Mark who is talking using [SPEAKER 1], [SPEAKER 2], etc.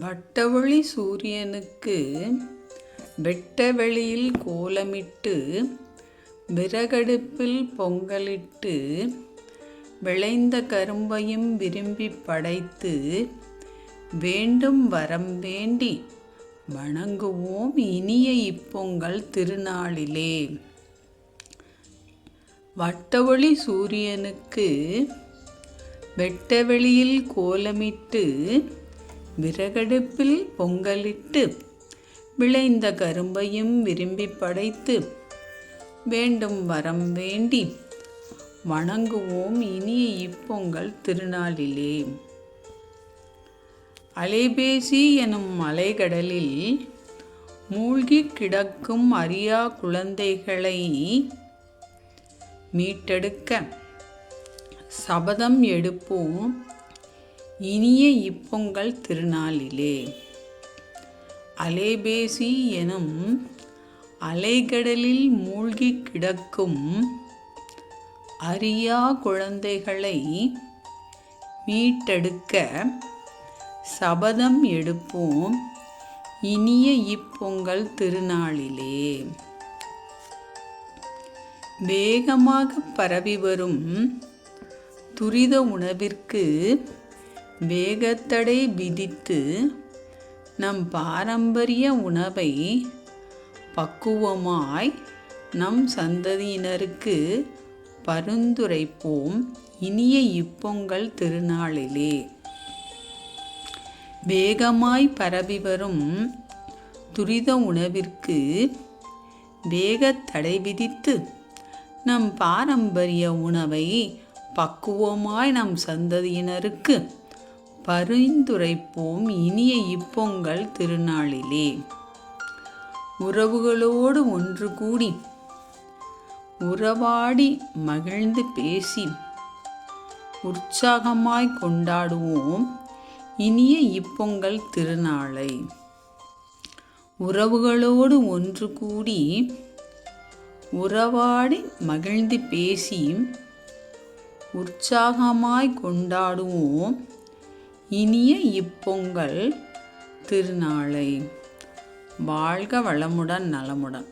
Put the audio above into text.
[SPEAKER 1] வட்டவழி சூரியனுக்கு வெட்ட வெளியில் கோலமிட்டு விறகடுப்பில் பொங்கலிட்டு விளைந்த கரும்பையும் விரும்பி படைத்து வேண்டும் வரம் வேண்டி வணங்குவோம் இனிய இப்பொங்கல் திருநாளிலே. வட்டவொளி சூரியனுக்கு வெட்டவெளியில் கோலமிட்டு விறகடுப்பில் பொங்கலிட்டு விளைந்த கரும்பையும் விரும்பி படைத்து வேண்டும் வரம் வேண்டி வணங்குவோம் இனிய இப்பொங்கல் திருநாளிலே. அலைபேசி எனும் மலைகடலில் மூழ்கி கிடக்கும் அரியா குழந்தைகளை மீட்டெடுக்க சபதம் எடுப்போம். இனிய இப்பொங்கல் திருநாளிலே. அலைபேசி எனும் அலைகடலில் மூழ்கி கிடக்கும் அரியா குழந்தைகளை மீட்டெடுக்க சபதம் எடுப்போம் இனிய இப்பொங்கல் திருநாளிலே. வேகமாக பரவி வரும் துரித உணவிற்கு வேகத்தடை விதித்து நம் பாரம்பரிய உணவை பக்குவமாய் நம் சந்ததியினருக்கு பரிந்துரைப்போம் இனிய இப்பொங்கல் திருநாளிலே. வேகமாய் பரவி வரும் துரித உணவிற்கு வேகத்தடை விதித்து நம் பாரம்பரிய உணவை பக்குவமாய் நம் சந்ததியினருக்கு பரிந்துரைப்போம் இனிய இப்பொங்கல் திருநாளிலே. உறவுகளோடு ஒன்று கூடி உறவாடி மகிழ்ந்து பேசி உற்சாகமாய் கொண்டாடுவோம் இனிய இப்பொங்கல் திருநாளை. உறவுகளோடு ஒன்று கூடி உறவாடி மகிழ்ந்து பேசி உற்சாகமாய் கொண்டாடுவோம் இனிய இப்பொங்கல் திருநாளை. வாழ்க வளமுடன் நலமுடன்.